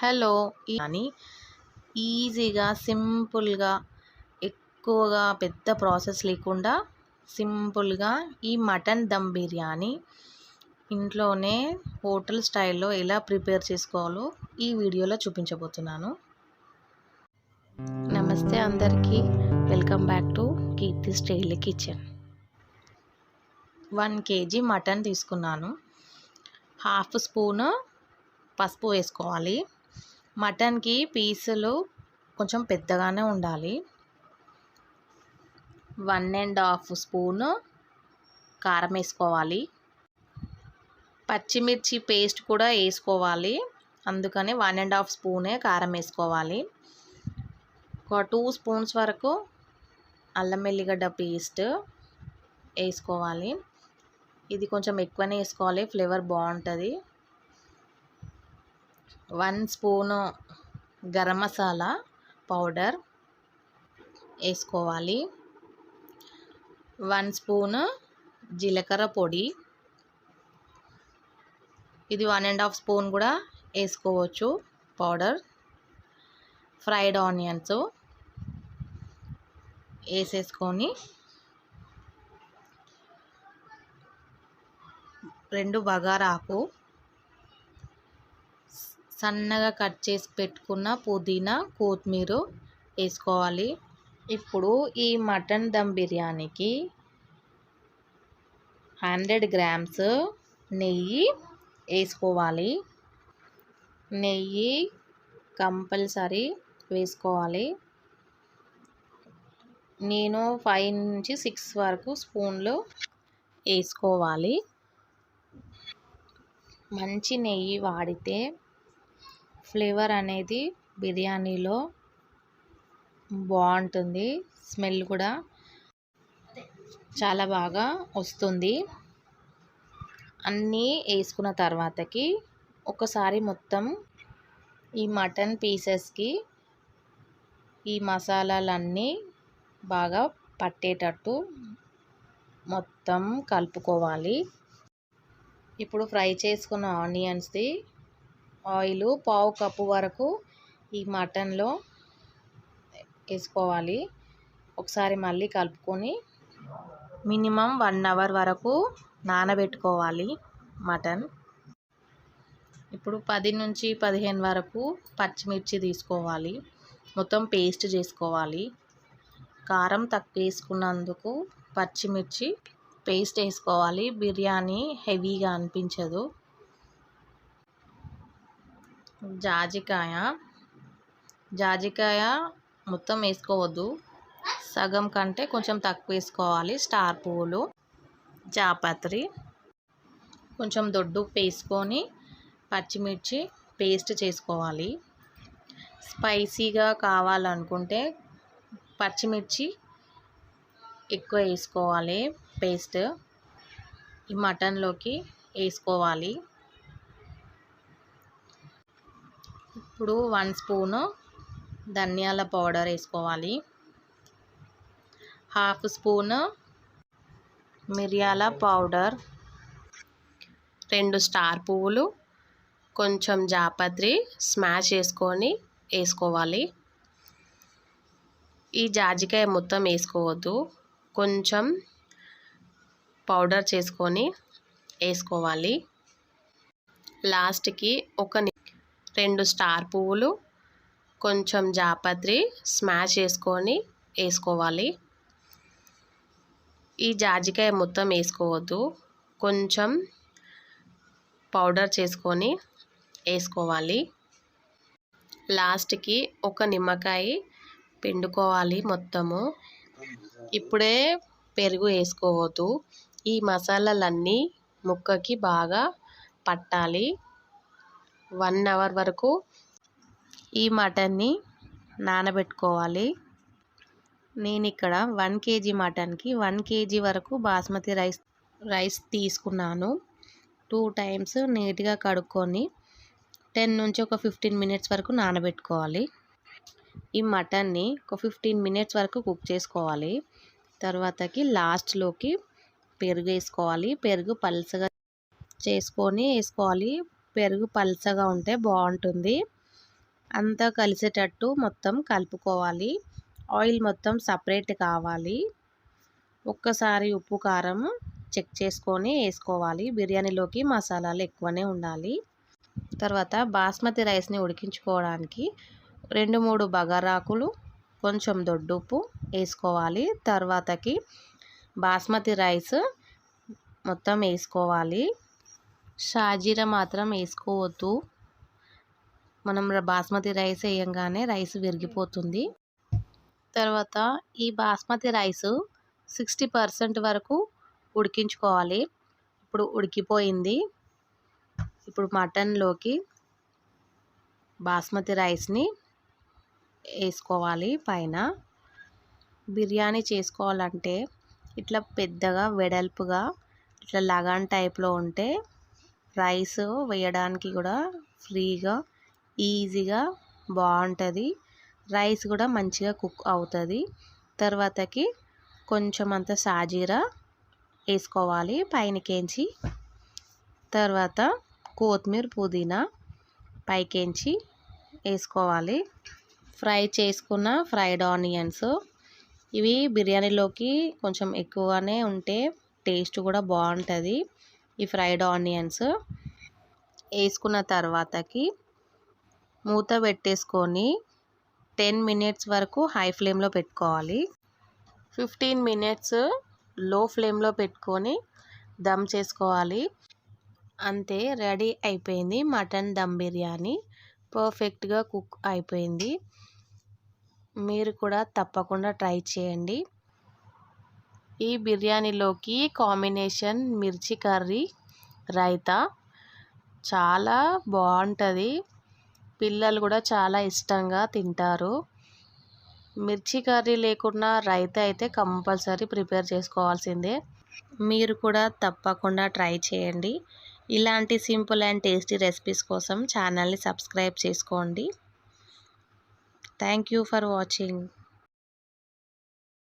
Hello అని ఈజీగా సింపుల్గా ఎక్కువగా పెద్ద ప్రాసెస్ లేకుండా సింపుల్గా ఈ మటన్ దమ్ బిర్యానీ ఇంట్లోనే హోటల్ స్టైల్లో ఎలా ప్రిపేర్ చేసుకోవాలో ఈ వీడియోలో చూపించబోతున్నాను. నమస్తే అందరికీ. Welcome back to Keerthi style kitchen. One KG mutton తీసుకున్నాను. హాఫ్ స్పూన్ పసుపు వేసుకోవాలి. మటన్కి పీసులు కొంచెం పెద్దగానే ఉండాలి. వన్ అండ్ హాఫ్ స్పూన్ కారం వేసుకోవాలి. పచ్చిమిర్చి పేస్ట్ కూడా వేసుకోవాలి. అందుకని వన్ అండ్ హాఫ్ స్పూనే కారం వేసుకోవాలి. ఒక టూ స్పూన్స్ వరకు అల్లం వెల్లిగడ్డ పేస్ట్ వేసుకోవాలి. ఇది కొంచెం ఎక్కువనే వేసుకోవాలి. ఫ్లేవర్ బాగుంటుంది. One spoon garam masala powder వేసుకోవాలి. వన్ స్పూను జీలకర్ర పొడి. ఇది వన్ అండ్ హాఫ్ స్పూన్ కూడా వేసుకోవచ్చు పౌడర్. ఫ్రైడ్ ఆనియన్స్ వేసేసుకొని రెండు బగారాకు సన్నగా కట్ చేసి పెట్టుకున్న పుదీనా కొత్తిమీర వేసుకోవాలి. ఇప్పుడు ఈ మటన్ దమ్ బిర్యానీకి హండ్రెడ్ గ్రామ్స్ నెయ్యి వేసుకోవాలి. నెయ్యి కంపల్సరీ వేసుకోవాలి. నేను ఫైవ్ నుంచి సిక్స్ వరకు స్పూన్లు వేసుకోవాలి. మంచి నెయ్యి వాడితే ఫ్లేవర్ అనేది బిర్యానీలో బాగుంటుంది. స్మెల్ కూడా చాలా బాగా వస్తుంది. అన్నీ వేసుకున్న తర్వాతకి ఒకసారి మొత్తం ఈ మటన్ పీసెస్కి ఈ మసాలాలన్నీ బాగా పట్టేటట్టు మొత్తం కలుపుకోవాలి. ఇప్పుడు ఫ్రై చేసుకున్న ఆనియన్స్ది ఆయిల్ పావు కప్పు వరకు ఈ మటన్లో వేసుకోవాలి. ఒకసారి మళ్ళీ కలుపుకొని మినిమం వన్ అవర్ వరకు నానబెట్టుకోవాలి మటన్. ఇప్పుడు పది నుంచి పదిహేను వరకు పచ్చిమిర్చి తీసుకోవాలి. మొత్తం పేస్ట్ చేసుకోవాలి. కారం తక్కువ వేసుకున్నందుకు పచ్చిమిర్చి పేస్ట్ వేసుకోవాలి. బిర్యానీ హెవీగా అనిపించదు. జాజికాయ. జాజికాయ మొత్తం వేసుకోవద్దు. సగం కంటే కొంచెం తక్కువ వేసుకోవాలి. స్టార్ పువ్వులు జాపత్రి కొంచెం దొడ్డు వేసుకొని పచ్చిమిర్చి పేస్ట్ చేసుకోవాలి. స్పైసీగా కావాలనుకుంటే పచ్చిమిర్చి ఎక్కువ వేసుకోవాలి. పేస్ట్ ఈ మటన్లోకి వేసుకోవాలి. ఇప్పుడు వన్ స్పూను ధనియాల పౌడర్ వేసుకోవాలి. హాఫ్ స్పూను మిరియాల పౌడర్. రెండు స్టార్ పువ్వులు కొంచెం జాపత్రి స్మాష్ చేసుకొని వేసుకోవాలి. ఈ జాజికాయ మొత్తం వేసుకోవద్దు కొంచెం పౌడర్ చేసుకొని వేసుకోవాలి. లాస్ట్కి ఒక రెండు స్టార్ పువ్వులు కొంచెం జాపత్రి స్మాష్ చేసుకొని వేసుకోవాలి. ఈ జాజికాయ మొత్తం వేసుకోవద్దు. కొంచెం పౌడర్ చేసుకొని వేసుకోవాలి. లాస్ట్కి ఒక నిమ్మకాయ పిండుకోవాలి మొత్తము. ఇప్పుడే పెరుగు వేసుకోవద్దు. ఈ మసాలాలన్నీ ముక్కకి బాగా పట్టాలి. వన్ అవర్ వరకు ఈ మటన్ని నానబెట్టుకోవాలి. నేను ఇక్కడ వన్ కేజీ మటన్కి వన్ కేజీ వరకు బాస్మతి రైస్ రైస్ తీసుకున్నాను. టూ టైమ్స్ నీట్గా కడుక్కొని టెన్ నుంచి ఒక ఫిఫ్టీన్ మినిట్స్ వరకు నానబెట్టుకోవాలి. ఈ మటన్ని ఒక ఫిఫ్టీన్ మినిట్స్ వరకు కుక్ చేసుకోవాలి. తర్వాతకి లాస్ట్లోకి పెరుగు వేసుకోవాలి. పెరుగు పల్చగా చేసుకొని వేసుకోవాలి. పెరుగు పల్చగా ఉంటే బాగుంటుంది. అంతా కలిసేటట్టు మొత్తం కలుపుకోవాలి. ఆయిల్ మొత్తం సపరేట్ కావాలి. ఒక్కసారి ఉప్పు కారం చెక్ చేసుకొని వేసుకోవాలి. బిర్యానీలోకి మసాలాలు ఎక్కువనే ఉండాలి. తర్వాత బాస్మతి రైస్ని ఉడికించుకోవడానికి రెండు మూడు బగారాకులు కొంచెం దొడ్డుప్పు వేసుకోవాలి. తర్వాతకి బాస్మతి రైస్ మొత్తం వేసుకోవాలి. షాజీరా మాత్రం వేసుకోవద్దు. మనం బాస్మతి రైస్ వేయంగానే రైస్ విరిగిపోతుంది. తర్వాత ఈ బాస్మతి రైస్ సిక్స్టీ పర్సెంట్ వరకు ఉడికించుకోవాలి. ఇప్పుడు ఉడికిపోయింది. ఇప్పుడు మటన్లోకి బాస్మతి రైస్ని వేసుకోవాలి పైన. బిర్యానీ చేసుకోవాలంటే ఇట్లా పెద్దగా వెడల్పుగా ఇట్లా లగాన్ టైప్లో ఉంటే రైస్ వేయడానికి కూడా ఫ్రీగా ఈజీగా బాగుంటుంది. రైస్ కూడా మంచిగా కుక్ అవుతుంది. తర్వాతకి కొంచెం అంత సాజీరా వేసుకోవాలి పైనకేంచి. తర్వాత కొత్తిమీర పుదీనా పైకేంచి వేసుకోవాలి. ఫ్రై చేసుకున్న ఫ్రైడ్ ఆనియన్స్. ఇవి బిర్యానీలోకి కొంచెం ఎక్కువనే ఉంటే టేస్ట్ కూడా బాగుంటుంది. ఈ ఫ్రైడ్ ఆనియన్స్ వేసుకున్న తర్వాతకి మూత పెట్టేసుకొని టెన్ మినిట్స్ వరకు హై ఫ్లేమ్లో పెట్టుకోవాలి. ఫిఫ్టీన్ మినిట్స్లో ఫ్లేమ్లో పెట్టుకొని దమ్ చేసుకోవాలి. అంతే రెడీ అయిపోయింది మటన్ దమ్ బిర్యానీ. పర్ఫెక్ట్గా కుక్ అయిపోయింది. మీరు కూడా తప్పకుండా ట్రై చేయండి. ఈ బిర్యానీలోకి కాంబినేషన్ మిర్చి కర్రీ రైతా. చాలా బాగుంటుంది. పిల్లలు కూడా చాలా ఇష్టంగా తింటారు. మిర్చి కర్రీ లేకుండా రైతా అయితే కంపల్సరీ ప్రిపేర్ చేసుకోవాల్సిందే. మీరు కూడా తప్పకుండా ట్రై చేయండి. ఇలాంటి సింపుల్ అండ్ టేస్టీ రెసిపీస్ కోసం ఛానల్ని సబ్స్క్రైబ్ చేసుకోండి. Thank you for watching.